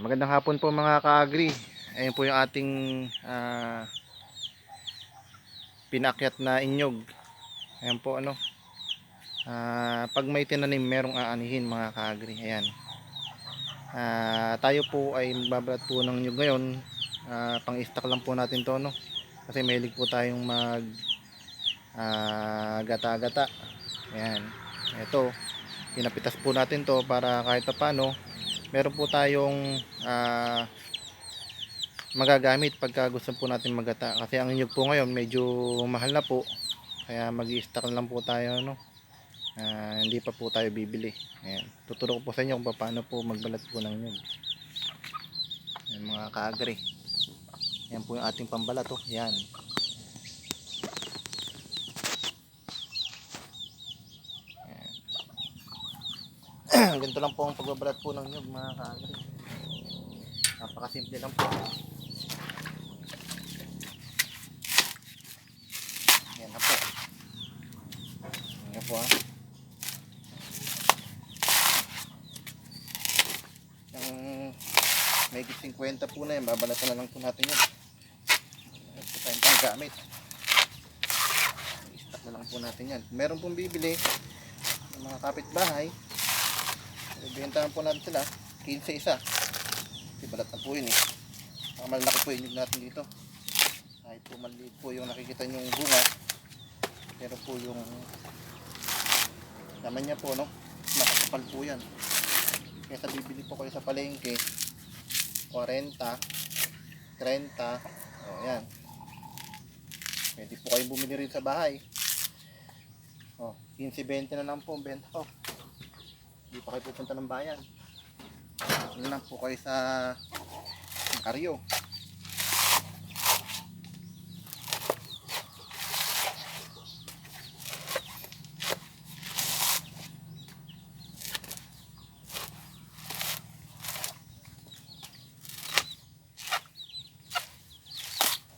Magandang hapon po mga ka-agri. Ayun po yung ating ah, pinakyat na inyog. Ayan po ano. Ah, pag may tinanim, merong aanihin mga ka-agri. Ayan. Ah, tayo po ay magbabalat po ng inyog ngayon. Ah, pang-stock lang po natin to no. Kasi mahilig po tayong mag ah, gata-gata. Ayan. Ito. Pinapitas po natin to para kahit pa paano meron po tayong ah, magagamit pagka gusto po natin magata. Kasi ang inyog po ngayon medyo mahal na po. Kaya mag stock lang po tayo no Ah, hindi pa po tayo bibili. Ayan. tuturo ko po sa inyo kung paano po magbalat po ng inyog. Ayan, mga kaagri. Yan po yung ating pambalat oh. yan ganito lang po ang pagbabalat po ng nyug mga kaagri napakasimple lang po. Yan na po. Yan po ah. Yung may 50 po na yan babalatan na lang po natin yan po tayong panggamit. I-stock na lang po natin yan. Meron pong bibili ng mga kapitbahay Ibentahan po natin sila. 15 isa. Kasi balat na po yun eh. Ang malaki po yung natin dito. Kahit po maliit po yung nakikita yung bunga. Pero po yung naman niya po no. Nakakapal po yan. Kaya sa bibili po kayo sa palengke. 40. 30. O yan. Pwede po kayo bumili rin sa bahay. O, 15-20 na lang po ang benta ko hindi pa kayo pupunta ng bayan. Ano lang po kayo sa Karyo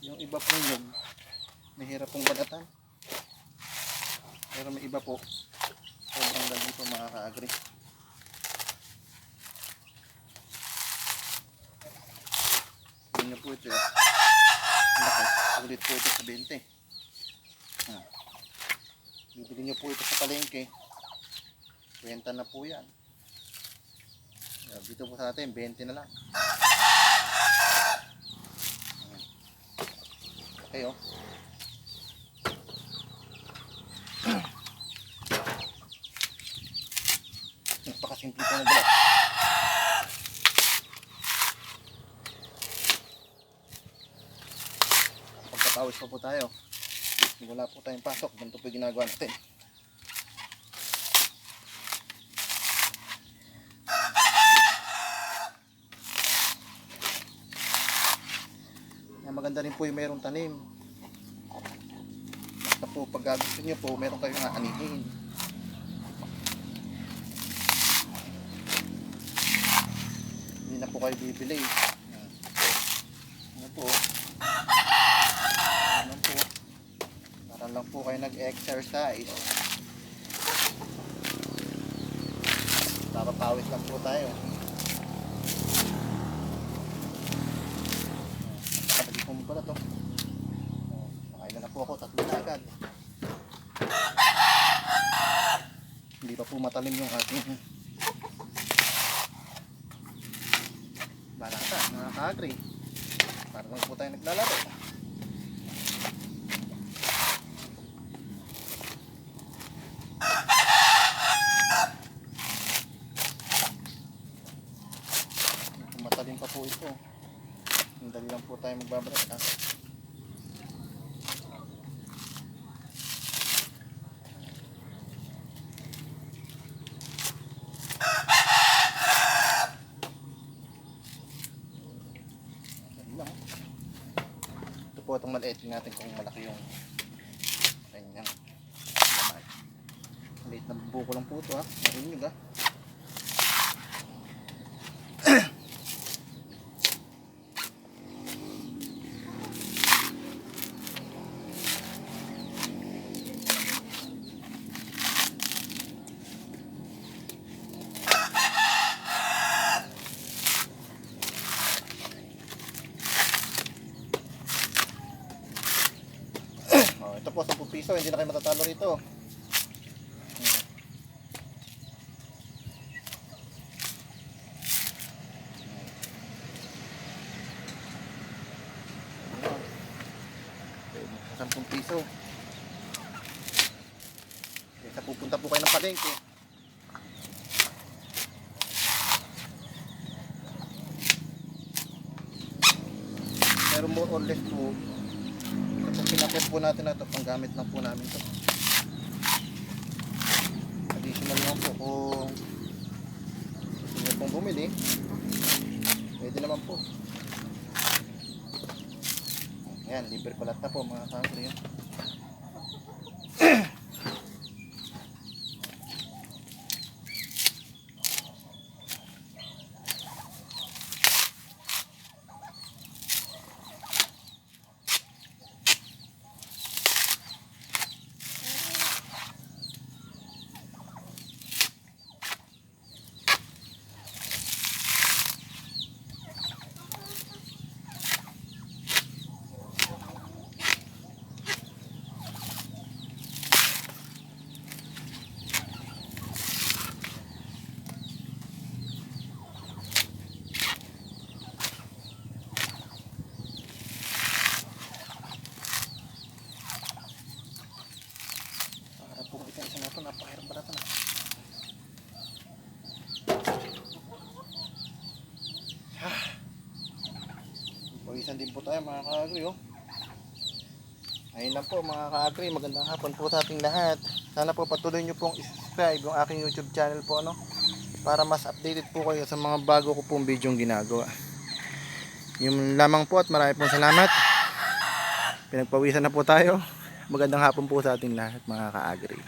yung iba pong nyug mahirap pong balatan pero may iba po sobrang dali po mga ka-agri Yun na po ito. eh. Laki. Ulit po ito sa 20. Ah. Bibili nyo po ito sa palengke. Kwenta na po yan. Ah, Dito po sa atin, 20 na lang. Ah. Okay oh. Napakasimple po na balat. Pa po tayo. Wala po tayong pasok. Ganito po ginagawa natin. Yan, maganda rin po yung mayroong tanim. Basta po pag gusto nyo po, meron kayong aanihin. Hindi na po kayo bibili. Yan. Ano po? Ano po? Para lang po kayo nag-exercise. Nakapawis lang po tayo. Kapag ko pala to. Nakain na po ako, tatlo na agad. Hindi pa po matalim yung ating balata, mga kagri. Para lang po tayo naglalaro. Matalim pa po ito. Ang dali lang po tayo. Dali lang. Ito itong maliit natin kung malaki yung kanyang lamay. Maliit na buko lang po ito ha. Marinig ha. Piso, hindi na kayo matatalo rito. 10 piso. Kaya pupunta po kayo ng palengke. Pero more or less po, pinakit po natin na ito, panggamit lang po namin ito. Additional lang po kung gusto nyo pong bumili, pwede naman po. Ayan, libre ko lahat na po mga kagri. Para po kita isa na ito, napakahirap ba na ito na? Ah. Pawisan din po tayo mga kaagri oh. Ayun lang po mga kaagri, magandang hapon po sa ating lahat. Sana po patuloy nyo pong subscribe yung aking YouTube channel po ano para mas updated po kayo sa mga bago ko pong video ginagawa. Yung lamang po at marami pong salamat. Pinagpawisan na po tayo. Magandang hapon po sa ating lahat mga kaagri.